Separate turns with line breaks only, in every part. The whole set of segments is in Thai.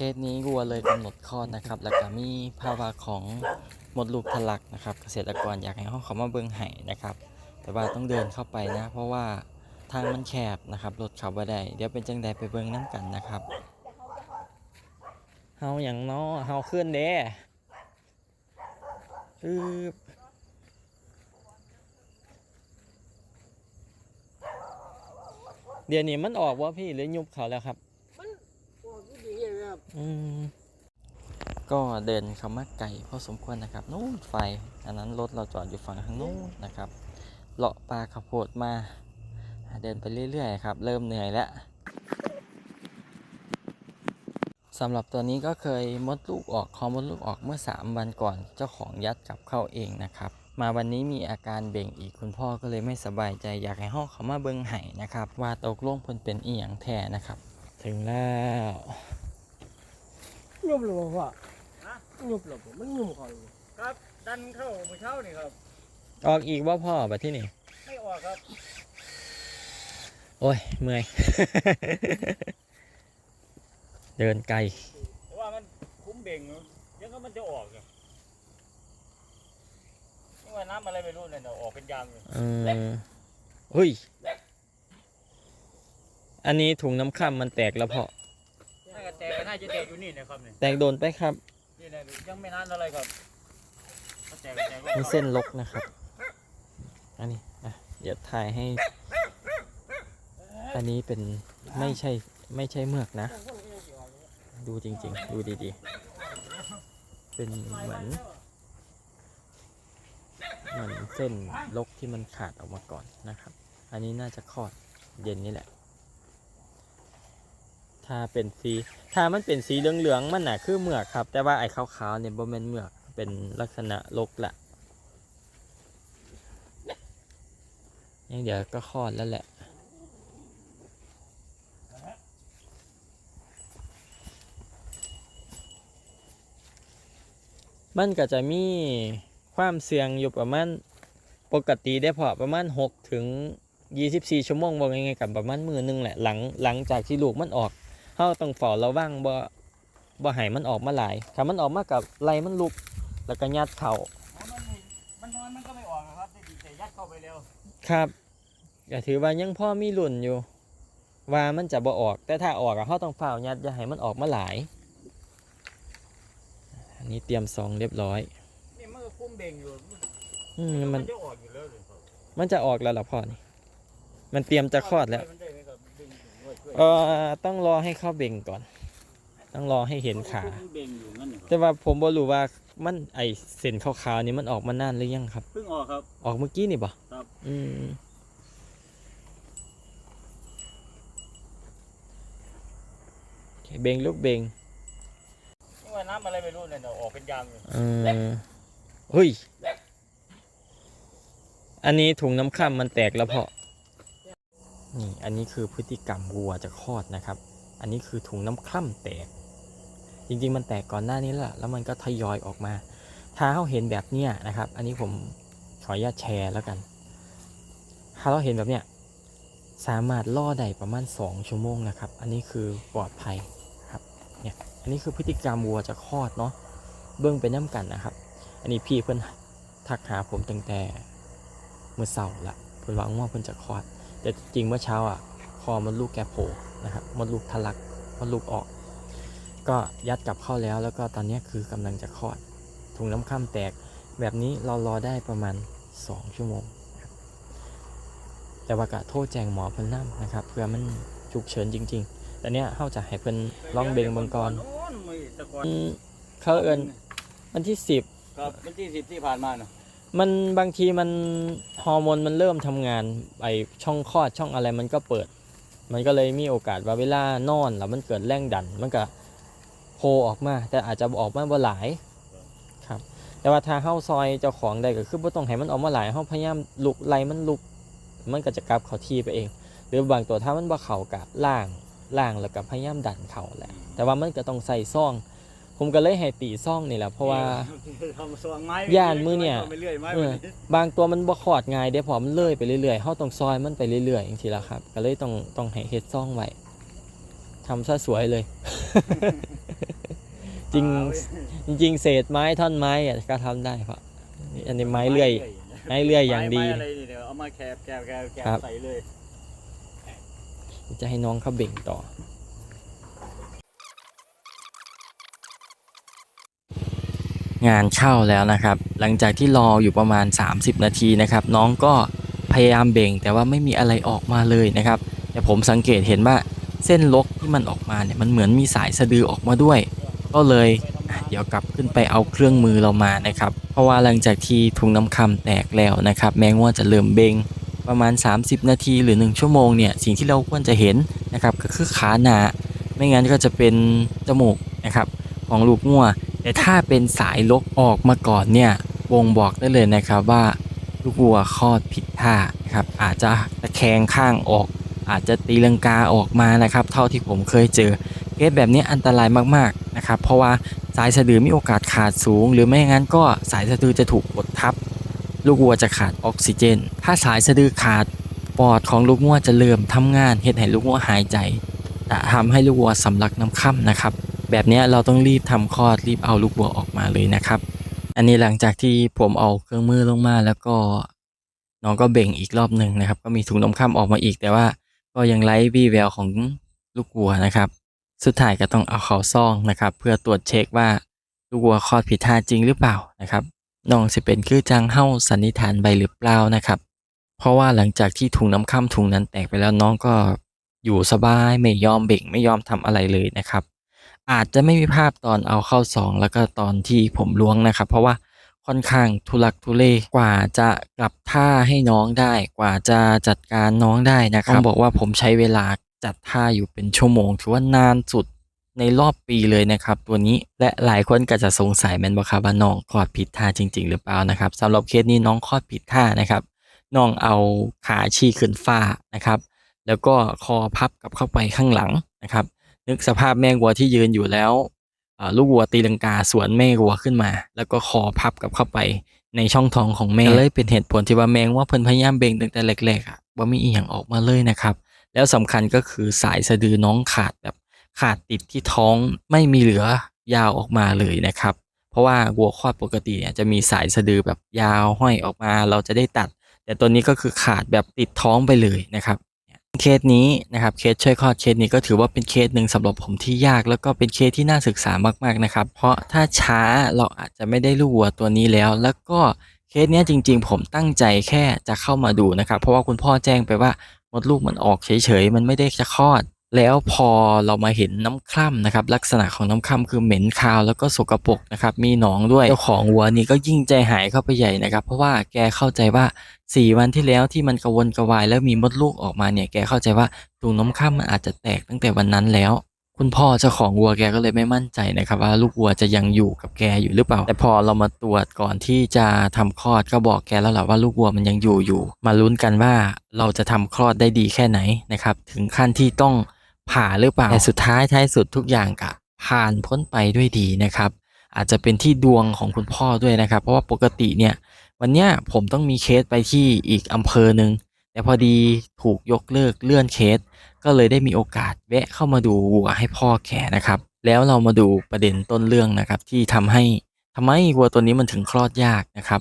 คสนี้วัวเลยกำหนดคลอดนะครับ แล้วก็มีภาวะของมดลูกทะลักนะครับ เกษตรกรอยากให้ห้องเขามาเบิ่งไห้นะครับ แต่ว่าต้องเดินเข้าไปนะ เพราะว่าทางมันแคบนะครับรถขับบ่ได้เดี๋ยวเป็นจังใดไปเบิ่งน้ำกันนะครับเฮาอย่างเนาะเฮาขึ้นเด้อึบเดี๋ยวนี้มันออกว่าพี่หรือยุบเขาแล้วครับ
มันโอ้ยดีเลยครับ
อืมก็เดินเข้ามาไกลพอสมควรนะครับนู่นไฟ อันนั้นรถเราจอดอยู่ฝั่งข้างนู้นนะครับเลาะปลาข้าวโพดมา เดินไปเรื่อยๆครับ เริ่มเหนื่อยแล้วสำหรับตัวนี้ก็เคยมดลูกออกคอมดลูกออกเมื่อ 3 วันก่อน เจ้าของยัดกลับเข้าเองนะครับ มาวันนี้มีอาการเบ่งอีกคุณพ่อก็เลยไม่สบายใจอยากให้ห้องเขามาเบิ่งไห้นะครับ ว่าตกลงเพิ่นเป็นอีหยังแท้นะครับ ถึงแล้ว
ยุบหรือเปล่าพ่อยุบหรือเปล่ามันยุบเขาอยู่
ครับ ดันเข้าเมื่อเช้านี่ครับ
ออกอีกว่าพ่อแบบที่นี่
ไม่ออกครับ
โอ้ย เมื่อย เดินไกล
เพราะว่ามันคุ้มเบ่งอยู่เดี๋ยังก็มันจะออกอยู่นี่ว่าน้ำอะไรไม่รู้เนี่ยเดี๋ยวออกเป็นยางอยู่
เออเฮ้ย อันนี้ถุงน้ำข้ามมันแตกแล้วพ่อ
น่าจะแตกก็น่าจะแตกอยู่นี่นะครับเนี่ย
แตกโดนไปครับ
นี่นะยังไม่นานอะไรครับก็แตกก็แตก
นี่เส้นลกนะครับ อันนี้อะเดี๋ยวถ่ายให้ อันนี้เป็นไม่ใช่ไม่ใช่เมือกนะ ดูจริง ๆ ดูดีๆ เป็นเหมือนเหมือนเส้นลกที่มันขาดออกมาก่อนนะครับ อันนี้น่าจะคลอดเย็นนี่แหละ ถ้าเป็นสีถ้ามันเป็นสีเหลืองๆมันน่ะคือเมือกครับ แต่ว่าไอ้ขาวๆเนี่ยบ่แม่นเมือกเป็นลักษณะลกแหละยังเดี๋ยวก็คลอดแล้วแหละมันก็จะมีความเสี่ยงอยู่ประมาณปกติได้พอประมาณ6ถึง 24 ชั่วโมงบอกยังไงกับประมาณมือหนึงแหละหลังหลังจากที่ลูกมันออก เฮาต้องเฝ้าระวังบ่บ่ให้มันออกมาหลายถ้ามันออกมากับไหลมันลุก แล้วก็ยัดเข่า
มันไม่มันนอนมันก็ไม่ออกนะครับได้ดีแต่ยัดเข้าไปเร็ว
ครับก็ถือว่ายังพ่อมีรุ่นอยู่ ว่ามันจะบ่ออก แต่ถ้าออกอะเฮาต้องเฝ้ายัดอย่าให้มันออกมาหลายอันนี้เตรียมซองเรียบร้อย
นี่มันก็คุ้มเบ่งอยู่
อืมมัน
จะออกอยู่แล้วเลยครับ
มันจะออกแล้วเหรอพ่อนี่มันเตรียมจะคลอดแล้ว
เอ
อต้องรอให้เข้าเบ่งก่อน ต้องรอให้เห็นขา
คุ้มเบ่งอยู่งั้นเหรอครับ
แต่ว่าผมบ่รู้ว่ามันไอเส้นขาวๆนี่มันออกมานานหรือยังครับ
เพิ่งออกครับ
ออกเมื่อกี้นี่บ่
ครับ
อืมโอเคเบ่งลูกเบ่ง
นี่ว่าน้ำอะไรไม่รู้เนี่ยเดี๋ยวออกเป็นยางอยู่
เออเฮ้ย อันนี้ถุงน้ำข้ามมันแตกแล้วเพาะ นี่อันนี้คือพฤติกรรมวัวจะคลอดนะครับ อันนี้คือถุงน้ำคร่ำแตก จริงๆ มันแตกก่อนหน้านี้แล้วล่ะแล้วมันก็ทยอยออกมา ถ้าเราเห็นแบบเนี้ยนะครับ อันนี้ผมขออนุญาตแชร์แล้วกัน ถ้าเราเห็นแบบเนี้ยสามารถล่อได้ประมาณ 2 ชั่วโมงนะครับ อันนี้คือปลอดภัยครับเนี่ยอันนี้คือพฤติกรรมวัวจะคลอดเนาะเบื้องไปน้ำกันนะครับ อันนี้พี่เพิ่อนทักหาผมตั้งแต่เมื่อเสาร์ละเพิ่อนว่าง่วงเพิ่นจะคลอด แต่จริงเมื่อเช้าอะคอมดลูกแกโผล่นะครับมดลูกทะลักมดลูกออก ก็ยัดกลับเข้าแล้ว แล้วก็ตอนนี้คือกำลังจะคลอด ถุงน้ำข้ามแตก แบบนี้เรารอได้ประมาณ 2 ชั่วโมงนะครับแต่ว่ากะโทษแจ้งหมอเพิ่นนํนะครับ เพื่อมันฉุกเฉินจริง ๆ แต่เนี้ยเฮาจะให้เพิ่นลองเบงเบังกร
โน้นมือแต่ก่อน
อืมเขาเอินวันที่10
ครับวันที่สิบที่ผ่านมาเนาะ
มันบางทีมันฮอร์โมนมันเริ่มทำงานไอช่องคลอดช่องอะไรมันก็เปิด มันก็เลยมีโอกาสว่าเวลานอนแล้วมันเกิดแรงดัน มันก็โผล่ออกมา แต่อาจจะออกมาบ่หลายครับ แต่ว่าถ้าเฮาซอยเจ้าของได้ก็คือบ่ต้องให้มันออกมาหลายเฮาพยายามลุกไล่มันลุก มันก็จะกลับเข้าที่ไปเอง หรือบางตัวถ้ามันบ่เข้ากะล่างล่างแล้วก็พยายามดันเข้าแหละแต่ว่ามันก็ต้องใส่ซ่อง ผมก็เลยให้ตีซ่องนี่แหละเพราะว่า
ทำสว่างไม้
ย่านมือเนี่ย
ไปเรื่อยไม้
เออบางตัวมันบ่ขอดง่ายเดี๋ยวพอมันเลื่อยไปเรื่อยๆเฮาต้องซอยมันไปเรื่อยๆอย่างทีละครับ ก็เลยต้องต้องให้เฮ็ดซ่องไว้ถ้าทำซะสวยเลย จริงจริงๆเศษไม้ท่อนไม้อะก็ทำได้เพราะนี่อันนี้ไม้เลื่อยไม้เลื่อยอย่างดี
ไม้อะไรนี่เดี๋ยวเอามาแคบแคบแคบแคบ
ครับ
ใส่เลย
จะให้น้องเขาเบ่งต่อ งานเข้าแล้วนะครับ หลังจากที่รออยู่ประมาณ 30 นาทีนะครับ น้องก็พยายามเบ่งแต่ว่าไม่มีอะไรออกมาเลยนะครับ แต่ผมสังเกตเห็นว่าเส้นลกที่มันออกมาเนี่ยมันเหมือนมีสายสะดือออกมาด้วย ก็เลยเดี๋ยวกลับขึ้นไปเอาเครื่องมือเรามานะครับ เพราะว่าหลังจากที่ถุงน้ำคำแตกแล้วนะครับ แมงว่าจะเริ่มเบงประมาณ 30 นาทีหรือ 1 ชั่วโมงเนี่ยสิ่งที่เราควรจะเห็นนะครับก็คือขาหนา ไม่งั้นก็จะเป็นจมูกนะครับของลูกงัว แต่ถ้าเป็นสายลกออกมาก่อนเนี่ยบ่งบอกได้เลยนะครับว่าลูกวัวคลอดผิดท่านะครับอาจจะตะแคงข้างออก อาจจะตีลังกาออกมานะครับ เท่าที่ผมเคยเจอเคสแบบนี้อันตรายมากๆนะครับ เพราะว่าสายสะดือมีโอกาสขาดสูง หรือไม่งั้นก็สายสะดือจะถูกกดทับ ลูกวัวจะขาดออกซิเจน ถ้าสายสะดือขาดปอดของลูกวัวจะเริ่มทำงานเฮ็ดให้ลูกวัวหายใจจะทำให้ลูกวัวสำลักน้ำค่ำนะครับ แบบนี้เราต้องรีบทำคลอดรีบเอาลูกวัวออกมาเลยนะครับ อันนี้หลังจากที่ผมเอาเครื่องมือลงมาแล้วก็น้องก็เบ่งอีกรอบหนึ่งนะครับ ก็มีถุงนมข้ามออกมาอีก แต่ว่าก็ยังไร้วี่แววของลูกวัวนะครับ สุดท้ายก็ต้องเอาเขาซ่องนะครับ เพื่อตรวจเช็คว่าลูกวัวคลอดผิดท่าจริงหรือเปล่านะครับน้องสิเป็นคือจังเฮ้าสันนิษฐานไปหรือเปล่านะครับ เพราะว่าหลังจากที่ถุงน้ำข้ามถุงนั้นแตกไปแล้วน้องก็อยู่สบายไม่ยอมเบ่งไม่ยอมทำอะไรเลยนะครับ อาจจะไม่มีภาพตอนเอาเข้าซองแล้วก็ตอนที่ผมล้วงนะครับ เพราะว่าค่อนข้างทุลักทุเลกว่าจะกลับท่าให้น้องได้ กว่าจะจัดการน้องได้นะครับต้องบอกว่าผมใช้เวลาจัดท่าอยู่เป็นชั่วโมง ถือว่านานสุดในรอบปีเลยนะครับ ตัวนี้และหลายคนก็จะสงสัยแมนบอกครับว่าน้องคลอดผิดท่าจริง ๆ หรือเปล่านะครับสำหรับเคสนี้น้องคลอดผิดท่านะครับน้องเอาขาชี้ขึ้นฟ้านะครับ แล้วก็คอพับกลับเข้าไปข้างหลังนะครับ นึกสภาพแม่วัวที่ยืนอยู่แล้วลูกวัวตีลังกาสวนแม่วัวขึ้นมา แล้วก็คอพับกับเข้าไปในช่องท้องของแม่เลยเป็นเหตุผลที่ว่าแมงว่าเพิ่นพยายามเบ่งตั้งแต่แรกๆอะว่ามีอีหยังออกมาเลยนะครับ แล้วสำคัญก็คือสายสะดือน้องขาดแบบขาดติดที่ท้องไม่มีเหลือยาวออกมาเลยนะครับ เพราะว่าวัวคลอดปกติเนี่ยจะมีสายสะดือแบบยาวห้อยออกมา เราจะได้ตัด แต่ตัวนี้ก็คือขาดแบบติดท้องไปเลยนะครับ เคสนี้นะครับเคสช่วยคลอดเคสนี้ก็ถือว่าเป็นเคสหนึ่งสำหรับผมที่ยาก แล้วก็เป็นเคสที่น่าศึกษามากๆนะครับ เพราะถ้าช้าเราอาจจะไม่ได้ลูกวัวตัวนี้แล้ว แล้วก็เคสนี้จริง ๆ ผมตั้งใจแค่จะเข้ามาดูนะครับ เพราะว่าคุณพ่อแจ้งไปว่ามดลูกมันออกเฉยๆมันไม่ได้จะคลอด แล้วพอเรามาเห็นน้ำคร่ำนะครับ ลักษณะของน้ำคร่ำคือเหม็นคาวแล้วก็สกปรกนะครับ มีหนองด้วยเจ้าของวัวนี่ก็ยิ่งใจหายเข้าไปใหญ่นะครับ เพราะว่าแกเข้าใจว่าสี่วันที่แล้วที่มันกระวนกระวาย แล้วมีมดลูกออกมาเนี่ยแกเข้าใจว่าถุงน้ำข้ามมันอาจจะแตกตั้งแต่วันนั้นแล้ว คุณพ่อเจ้าของวัวแกก็เลยไม่มั่นใจนะครับ ว่าลูกวัวจะยังอยู่กับแกอยู่หรือเปล่า แต่พอเรามาตรวจก่อนที่จะทำคลอดก็บอกแกแล้วแหละว่าลูกวัวมันยังอยู่อยู่ มาลุ้นกันว่าเราจะทำคลอดได้ดีแค่ไหนนะครับ ถึงขั้นที่ต้อง ผ่าหรือเปล่าแต่สุดท้ายท้ายสุดทุกอย่างก็ผ่านพ้นไปด้วยดีนะครับ อาจจะเป็นที่ดวงของคุณพ่อด้วยนะครับ เพราะว่าปกติเนี่ยวันเนี้ยผมต้องมีเคสไปที่อีกอำเภอหนึ่งแต่พอดีถูกยกเลิกเลื่อนเคส ก็เลยได้มีโอกาสแวะเข้ามาดูวัวให้พ่อแกนะครับ แล้วเรามาดูประเด็นต้นเรื่องนะครับ ที่ทำให้ทำไมวัวตัวนี้มันถึงคลอดยากนะครับ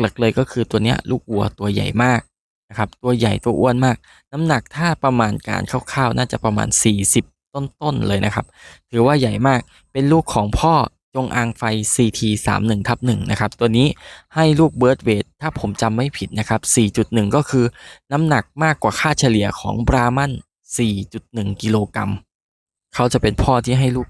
หลักๆเลยก็คือตัวเนี้ยลูกวัวตัวใหญ่มาก นะครับตัวใหญ่ตัวอ้วนมาก น้ำหนักถ้าประมาณการคร่าวๆ น่าจะประมาณ 40 ต้นๆเลยนะครับ ถือว่าใหญ่มากเป็นลูกของพ่อจงอางไฟ CT 3 1ทับ1นะครับ ตัวนี้ให้ลูกเบิร์ดเวทถ้าผมจำไม่ผิดนะครับ 4.1 ก็คือน้ำหนักมากกว่าค่าเฉลี่ยของบรามัน4.1 กิโลกรัม เขาจะเป็นพ่อที่ให้ลูก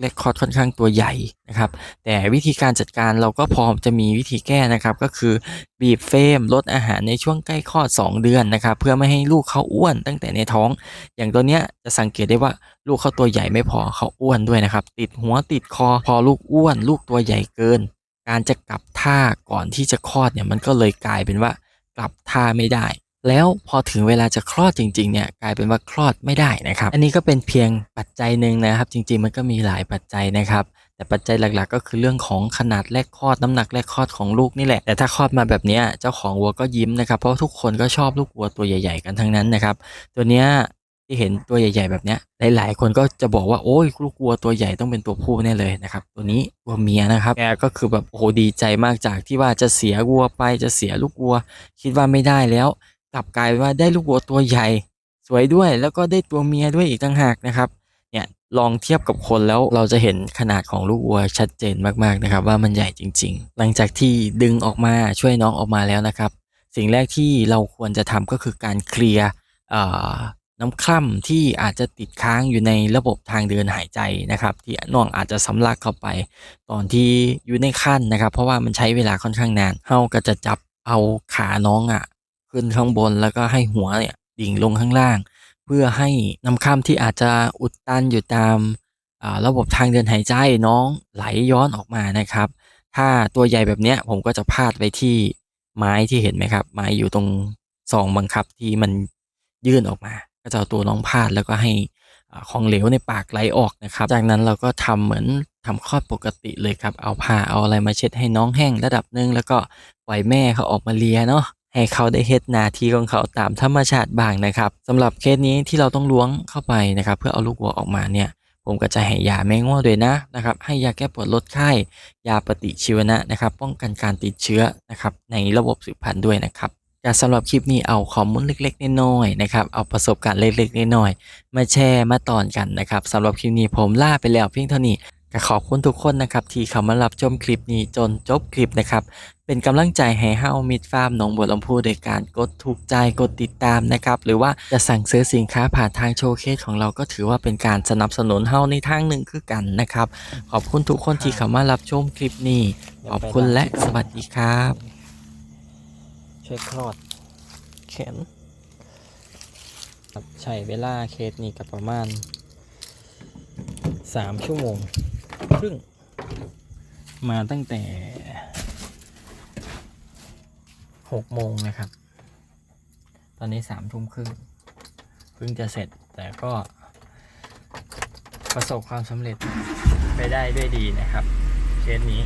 เล็กคอร์ดค่อนข้างตัวใหญ่นะครับ แต่วิธีการจัดการเราก็พอจะมีวิธีแก้นะครับ ก็คือบีบเฟรมลดอาหารในช่วงใกล้คลอด 2 เดือนนะครับ เพื่อไม่ให้ลูกเขาอ้วนตั้งแต่ในท้อง อย่างตัวเนี้ยจะสังเกตได้ว่าลูกเขาตัวใหญ่ไม่พอเขาอ้วนด้วยนะครับ ติดหัวติดคอพอลูกอ้วน ลูกตัวใหญ่เกิน การจะกลับท่าก่อนที่จะคลอดเนี่ยมันก็เลยกลายเป็นว่ากลับท่าไม่ได้ แล้วพอถึงเวลาจะคลอดจริงๆเนี่ยกลายเป็นว่าคลอดไม่ได้นะครับ อันนี้ก็เป็นเพียงปัจจัยหนึ่งนะครับ จริงๆ มันก็มีหลายปัจจัยนะครับ แต่ปัจจัยหลักๆ ก็คือเรื่องของขนาดแรกคลอดน้ำหนักแรกคลอดของลูกนี่แหละ แต่ถ้าคลอดมาแบบนี้เจ้าของวัวก็ยิ้มนะครับ เพราะทุกคนก็ชอบลูกวัวตัวใหญ่ ๆ กันทั้งนั้นนะครับ ตัวเนี้ยที่เห็นตัวใหญ่ ๆ แบบนี้หลาย ๆ คนก็จะบอกว่าโอ้ยลูกวัวตัวใหญ่ต้องเป็นตัวผู้แน่เลยนะครับ ตัวนี้วัวเมียนะครับแกก็คือแบบโอ้โหดีใจมากจากที่ว่าจะเสียวัวไปจะเสียลูกวัว คิดว่าไม่ได้แล้ว กลับกลายเป็นว่าได้ลูกวัวตัวใหญ่ สวยด้วยแล้วก็ได้ตัวเมียด้วยอีกต่างหากนะครับเนี่ยลองเทียบกับคนแล้วเราจะเห็นขนาดของลูกวัวชัดเจนมากๆนะครับ ว่ามันใหญ่จริง ๆ หลังจากที่ดึงออกมาช่วยน้องออกมาแล้วนะครับ สิ่งแรกที่เราควรจะทำก็คือการเคลียร์น้ำคร่ำที่อาจจะติดค้างอยู่ในระบบทางเดินหายใจนะครับ ที่น้องอาจจะสำลักเข้าไป ตอนที่อยู่ในขั้นนะครับ เพราะว่ามันใช้เวลาค่อนข้างนานเฮาก็จะจับเอาขาน้องอะ ขึ้นข้างบนแล้วก็ให้หัวเนี่ยดิ่งลงข้างล่าง เพื่อให้น้ำค่ำที่อาจจะอุดตันอยู่ตามระบบทางเดินหายใจน้องไหลย้อนออกมานะครับ ถ้าตัวใหญ่แบบเนี้ยผมก็จะพาดไว้ที่ไม้ที่เห็นไหมครับ ไม้อยู่ตรงซองบังคับที่มันยื่นออกมา ก็จะเอาตัวน้องพาดแล้วก็ให้ของเหลวในปากไหลออกนะครับ จากนั้นเราก็ทำเหมือนทำคลอดปกติเลยครับ เอาผ้าเอาอะไรมาเช็ดให้น้องแห้งระดับหนึ่งแล้วก็ปล่อยแม่เขาออกมาเลียเนาะ ให้เขาได้เฮ็ดหนาทีของเขาตามธรรมชาติบ้างนะครับสำหรับเคสนี้ที่เราต้องล้วงเข้าไปนะครับเพื่อเอาลูกวัวออกมาเนี่ยผมก็จะให้ยาแม่ง่วงด้วยนะนะครับให้ยาแก้ปวดลดไข้ยาปฏิชีวนะนะครับ ป้องกันการติดเชื้อนะครับในระบบสืบพันธุ์ด้วยนะครับแต่สำหรับคลิปนี้เอาข้อมูลเล็กๆน้อยๆนะครับเอาประสบการณ์เล็กๆน้อยๆมาแชร์มาตอนกันนะครับสำหรับคลิปนี้ผมล่าไปแล้วเพียงเท่านี้ ก็ขอบคุณทุกคนนะครับที่เข้ามารับชมคลิปนี้จนจบคลิปนะครับ เป็นกำลังใจให้เฮามิดฟาร์มหนองบัวลำพูโดยการกดถูกใจกดติดตามนะครับ หรือว่าจะสั่งซื้อสินค้าผ่านทางโชว์เคสของเราก็ถือว่าเป็นการสนับสนุนเฮาในทางหนึ่งคือกันนะครับ ขอบคุณทุกคนที่เข้ามารับชมคลิปนี้ ขอบคุณและสวัสดีครับช่วยคลอดแขนใช้เวลาเคสนี้กับประมาณ 3 ชั่วโมง รึ่ง มาตั้งแต่หกโมงนะครับ ตอนนี้สามทุ่มครึ่งเพิ่งจะเสร็จแต่ก็ประสบความสำเร็จไปได้ด้วยดีนะครับ เคสนี้